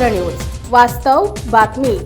भूमिपुत्र news. वास्तव बातमी.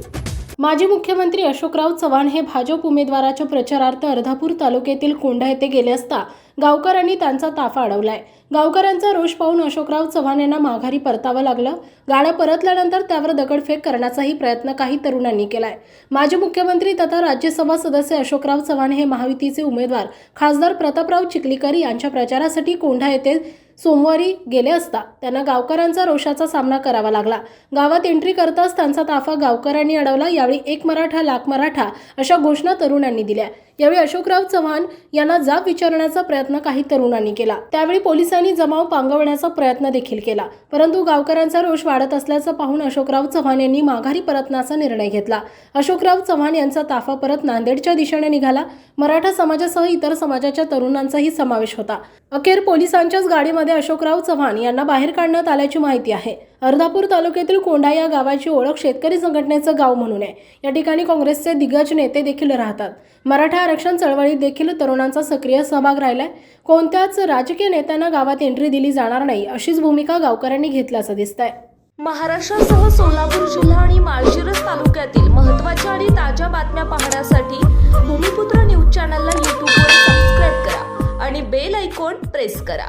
माजी मुख्यमंत्री अशोकराव चव्हाण हे भाजप उमेदवाराच्या प्रचारार्थ अर्धापूर तालुक्यातील कोंढा येथे गेले असता गावकऱ्यांनी त्यांचा ताफा अडवलाय. गावकऱ्यांचा रोष पाहून अशोकराव चव्हाण यांना माघारी परतावं लागलं. गाड्या परतल्यानंतर त्यावर दगडफेक करण्याचाही प्रयत्न काही तरुणांनी केलाय. माजी मुख्यमंत्री तथा राज्यसभा सदस्य अशोकराव चव्हाण हे महायुतीचे उमेदवार. खासदार प्रतापराव चिखलीकर यांच्या प्रचारासाठी कोंढा येथे सोमवारी गेले असता त्यांना गावकऱ्यांचा रोषाचा सामना करावा लागला. गावात एंट्री करताच त्यांचा ताफा गावकऱ्यांनी अडवला. यावेळी एक मराठा लाख मराठा अशा घोषणा तरुणांनी दिल्या. यावेळी अशोकराव चव्हाण यांना जाब विचारण्याचा प्रयत्न काही तरुणांनी केला. त्यावेळी पोलिसांनी जमाव पांगवण्याचा प्रयत्न देखील केला. परंतु गावकऱ्यांचा रोष वाढत असल्याचं पाहून अशोकराव चव्हाण यांनी माघारी परतण्याचा निर्णय घेतला. अशोकराव चव्हाण यांचा ताफा परत नांदेडच्या दिशेने निघाला. मराठा समाजासह इतर समाजाच्या तरुणांचाही समावेश होता. अखेर पोलिसांच्याच गाडीमध्ये अशोकराव चव्हाण यांना बाहेर काढण्यात आल्याची माहिती आहे. अर्धापूर तालुक्यातील कोंढा या गावाची ओळख शेतकरी संघटनेचं गाव म्हणून आहे. या ठिकाणी काँग्रेसचे दिग्गज नेते देखील राहतात. मराठा आरक्षण चळवळीत देखील तरुणांचा सक्रिय सहभाग राहिलाय. कोणत्याच राजकीय नेत्यांना गावात एंट्री दिली जाणार नाही अशीच भूमिका गावकऱ्यांनी घेतल्याचं आहे महाराष्ट्रासह सोलापूर जिल्हा आणि माळशिरस तालुक्यातील महत्त्वाच्या आणि ताज्या बातम्या पाहण्यासाठी भूमिपुत्र न्यूज चॅनलला यूट्यूबवर सबस्क्राईब करा आणि बेल ऐकॉन प्रेस करा.